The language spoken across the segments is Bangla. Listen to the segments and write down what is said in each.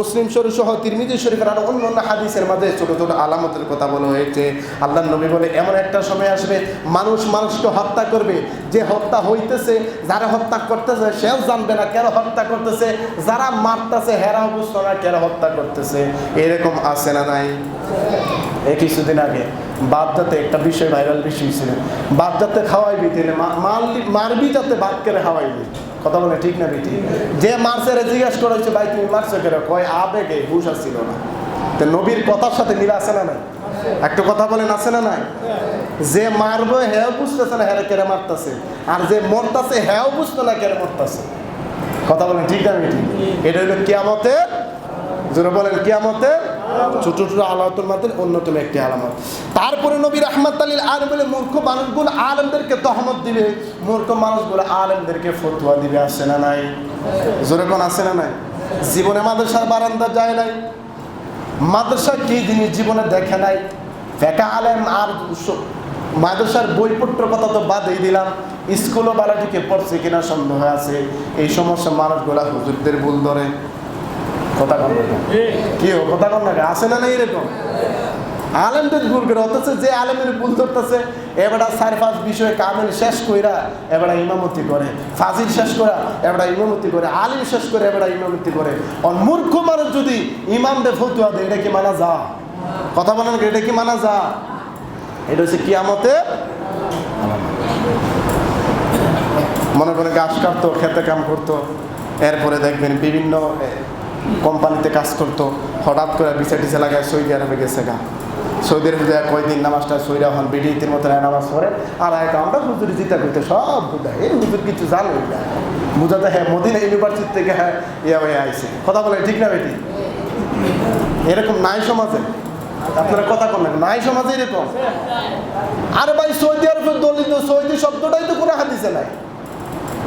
মুসলিম শরীফ সহ তিরমিজি শরীফের আরও অন্য অন্য হাদিসের মাঝে ছোট ছোট আলামতের কথা বলা হয়েছে। আল্লাহ নবী বলে, এমন একটা সময় আসবে, মানুষ মানুষকে হত্যা করবে। যে হত্যা হইতেছে, যারা হত্যা করতেছে, সেও জানবে না কেন হত্যা করতেছে। যারা মারতেছে, হেরাও বুঝতো না কেন হত্যা করতেছে। এরকম আছে না নাই? এই কিছুদিন আগে বাদদাতে একটা বিষয় ভাইরাল বিষয় ছিল বাদদাতে খাওয়াইবি মারলি মারবি যাতে বাদ করে খাওয়াইবি। কথা বলে ঠিক না বেটি? যে মারছে জিজ্ঞেস জিজ্ঞাসা করা হচ্ছে ভাই, তুমি মারছো কেন? কয়, আবেগে, হুশ আসছিল না। তো নবীর কথার সাথে মিল আছে না নাই? একটা কথা বলেন, আছে না নাই? যে মারবে হ্যাঁ বুঝতেছে না হ্যাঁ কেড়ে মারতেছে। আর যে মরতাছে, হেও বুঝতো না কেড়ে মরতাছে। কথা বলেন ঠিক না বেটি? এটা হলো কিয়ামতের যারা বলেন, কিয়ামতের ছোট ছোট আলামতের মধ্যে অন্যতম একটি আলামত। তারপরে নবী রহমত আলীল আর বলে, মূর্খ মানুষগুলো আলেমদেরকে তহমত দিবে। মূর্খ মানুষগুলো আলেমদেরকে ফতুয়া দিবে আসে না নাই? জোরে কোন আসে না নাই? জীবনে মাদ্রাসার বারান্দা যায় নাই। মাদ্রাসা কি জিনিস জীবনে দেখে নাই? ফেকা আলেম আর মাদ্রাসার বইপত্র কথা তো বাদই দিলাম। স্কুলও বালাটিকে পড়ছে কিনা সন্দেহ আছে। এই সমস্ত মানুষগুলা হুজুরদের ভুল ধরে। কথা কন কি হো কথা কন না কেন? আছে না নাই এরকম? আলেমদের ভুল করে অথচ যে আলেমের ভুল ধরতেছে এবারে চার পাঁচ বিষয়ে কামেল শেষ কইরা এবারে ইমামতি করে ফাজিল শেষ করা এবারে ইমামতি করে আলিম শেষ করে এবারে ইমামতি করে। অন মূর্খ মানুষ যদি ইমামদের ফতুয়া দেয় এটা কি মানা যা কথা বলেন এটা কি মানা যা এটা হচ্ছে কি কিয়ামতে মনে করে গাছ কাটতো খেতে কাম করতো এরপরে দেখবেন বিভিন্ন কোম্পানিতে কাজ করতো, হঠাৎ করে বিছা টিচা লাগায় সৌদি আরবে গেছে গা। সৌদি আরবে যায় কয়দিন নামাজটা সৈরা হন বিডিতির মতো নামাজ পড়ে, আর এক আমরা হুজুরি জিতা করতে সব বুঝা এই হুজুর কিছু জানো না। বুঝাতে হ্যাঁ মদিনা ইউনিভার্সিটি থেকে হ্যাঁ ইয়া হয়ে আইসে কথা বলে ঠিক না বেটি? এরকম নাই সমাজে? আপনারা কথা কন না নাই সমাজে এরকম? আরে ভাই, সৌদি আরবের দলিত, সৌদি শব্দটাই তো কোনো হাদিসে নাই।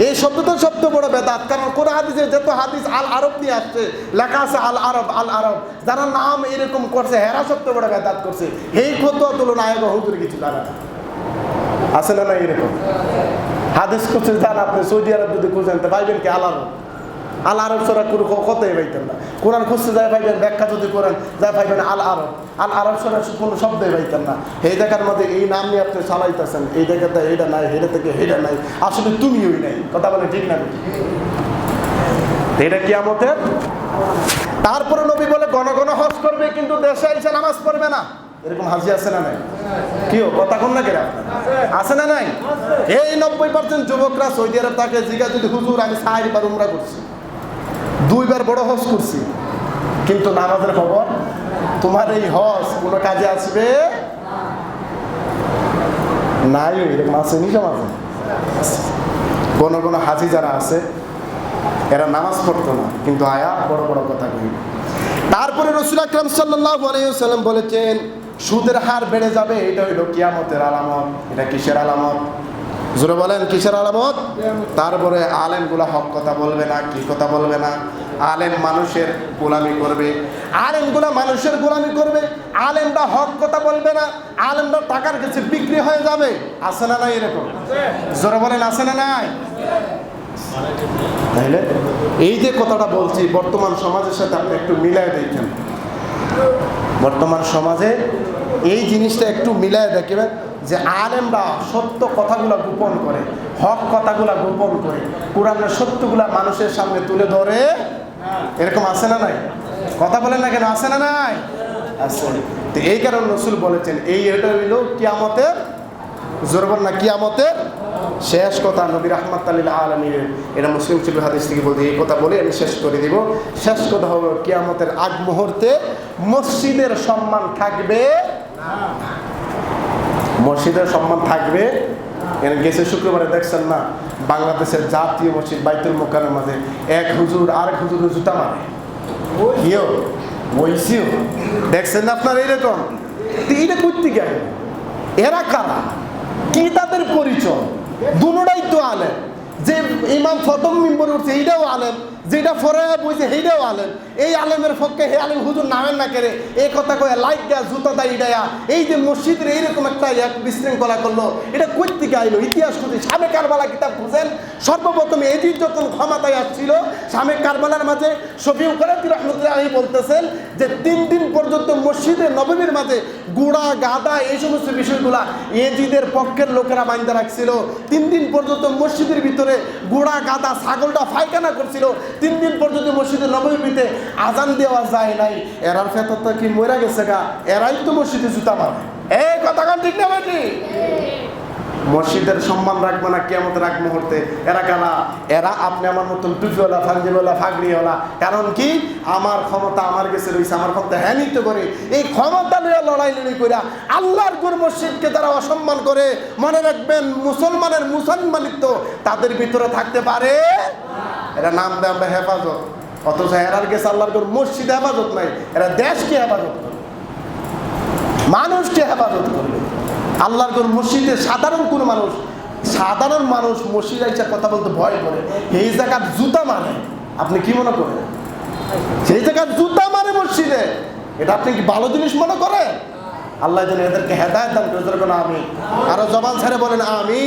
এই শব্দ তো সবচেয়ে বড় বেদাত, কারণ কোন হাদিসে যত হাদিস আল আরব নিয়ে আসছে, লেখা আছে আল আরব আল আরব। যারা নাম এরকম করছে, হেরা সবচেয়ে বড় বেদাত করছে। এই ক্ষত তুলনায় হুজুর কিছু তারা না। না এরকম? হাদিস করছে জান আপনি সৌদি আরব যদি খুঁজেন, তো পাইবেন কি আল আরব? আল আরব সরা কোনো কথাই পাইতেন না? কোরআন খুঁজতে যায় পাইবেন, ব্যাখ্যা যদি করেন যায় পাইবেন আল আরব। আল আরব ছাড়া কোনো শব্দই পাইতেন না। এই জায়গার মধ্যে এই নাম নিয়ে আপনি চালাইতেছেন, এই জায়গাতে এইটা নাই হেটা থেকে হেটা নাই। আসলে তুমিই নাই। কথা বলে ঠিক না এটা কি আমাদের তারপরে নবী বলে, ঘন ঘন হজ করবে, কিন্তু দেশে এসে নামাজ পড়বে না। এরকম হাজি আছে না নাই? কি কথা কোন না কেরা আছে না নাই? এই নব্বই পার্সেন্ট যুবকরা সৌদি আরব তাকে জিজ্ঞাসা যদি হুজুর, আমি চারবার উমরা করছি। দুইবার বড় হজ করছি। কিন্তু নামাজের খবর, তোমার এই হজ কোনো কাজে আসবে? নাই এরকম আছে নি সমাজে কোনো কোন হাজি যারা আছে, এরা নামাজ পড়তো না, কিন্তু আয়া বড় বড় কথা কই। তারপরে রসুল আকরাম সাল্লাহ আলাইসাল্লাম বলেছেন, সুদের হার বেড়ে যাবে, এটা হইল কিয়ামতের আলামত, এটা কিসের আলামত? জোরে বলেন, কিসের আলামত? তারপরে আলেমগুলা হক কথা বলবে না, কি কথা বলবে না। আলেম মানুষের গোলামি করবে। আলেমগুলা মানুষের গোলামি করবে। আলেমরা হক কথা বলবে না। আলেমরা টাকার কাছে বিক্রি হয়ে যাবে। আছে না নাই এরকম? জোরে বলেন, আছে না নাই? তাইলে এই যে কথাটা বলছি, বর্তমান সমাজের সাথে আপনি একটু মিলায় দেখেন। বর্তমান সমাজে এই জিনিসটা একটু মিলায় দেখবেন। যে আলেমরা সত্য কথাগুলো গোপন করে, হক কথাগুলো গোপন করে, কোরআনের সত্যগুলা মানুষের সামনে তুলে ধরে। এরকম আছে না নাই? কথা বলেন না কেন, আছে না নাই? আছে। তো এই কারণে রসুল বলেছেন, এই এটা হইল কিয়ামতের জোরবন না কিয়ামতের শেষ কথা। নবী রহমত আল্লাহ আলমীর এটা মুসলিম শিল্প হাদিস থেকে বলতে, এই কথা বলে আমি শেষ করে দিব। শেষ কথা হলো কিয়ামতের আগ মুহূর্তে মসজিদের সম্মান থাকবে মসজিদের সম্মান থাকবে। এখানে গেছে শুক্রবারে দেখছেন না, বাংলাদেশের জাতীয় মসজিদ বাইতুল মোকারের মাঝে এক হুজুর আরেক হুজুর জুতা মারে। কিও ওইসিও দেখছেন আপনার এইরকম এইটা করতে গেল। এরা কারা? কি তাদের পরিচয়? দুটাই তো আলেম। যে ইমাম ফতম মিম্বর উঠছে, এইটাও আলেম। যেটা ফরে বুঝে সেইটাও আলেম। এই আলেমের পক্ষে হে আলেম হুজুর নামেন না কেরে এই কথা কয়ে লাইট দেয়া, জুতা দেয় ইডায়া এই যে মসজিদের এইরকম একটা এক বিশৃঙ্খলা করল, এটা থেকে আইলো? ইতিহাস খুঁজে। স্বামী কারবালা কিতাব খুঁজেন, সর্বপ্রথম এজিদ যখন ক্ষমতায় আসছিল স্বামী কারবালার মাঝে শফিউ করাতি রহমতুল্লাহ আলী বলতেছেন যে তিন দিন পর্যন্ত মসজিদে নবমীর মাঝে গুড়া, গাদা, এই সমস্ত বিষয়গুলা এজিদের পক্ষের লোকেরা বাইন্দা রাখছিল। তিন দিন পর্যন্ত মসজিদের ভিতরে গুড়া, গাদা, ছাগলটা ফাইখানা করছিল। তিন দিন পর্যন্ত মসজিদের নবমীতে আজান দেওয়া যায় নাই। এরার ফেতরটা কি মরে গেছে গা? এরাই তো মসজিদে জুতা মারে। এই কথা কান ঠিক না বেটি মসজিদের সম্মান রাখব না কেমন রাখ মুহূর্তে। এরা কারা? এরা আপনি আমার মতন টুপিওয়ালা ফাঞ্জিওয়ালা ফাগড়িওয়ালা কারণ কি? আমার ক্ষমতা আমার কাছে রয়েছে আমার ক্ষমতা হ্যাঁ নিতে করে। এই ক্ষমতা নিয়ে লড়াই লড়াই করে আল্লাহর গুর মসজিদকে তারা অসম্মান করে। মনে রাখবেন, মুসলমানের মুসলমানিত্ব তাদের ভিতরে থাকতে পারে এরা নাম দেয় আমরা হেফাজত। অথচ এরার গেছে আল্লাহর গুর মসজিদ হেফাজত নাই, এরা দেশকে হেফাজত করে। মানুষকে হেফাজত করবে। আল্লাহর কোন মসজিদে সাধারণ কোনো মানুষ, সাধারণ মানুষ মসজিদ আইসা কথা বলতে ভয় করে। এই জায়গার জুতা মারে। আপনি কি মনে করেন? সেই জায়গার জুতা মারে মসজিদে। এটা আপনি কি ভালো জিনিস মনে করেন? আল্লাহ যেন এদেরকে হেদায়ত দান করে আমি আরও জবান ছেড়ে বলেন আমি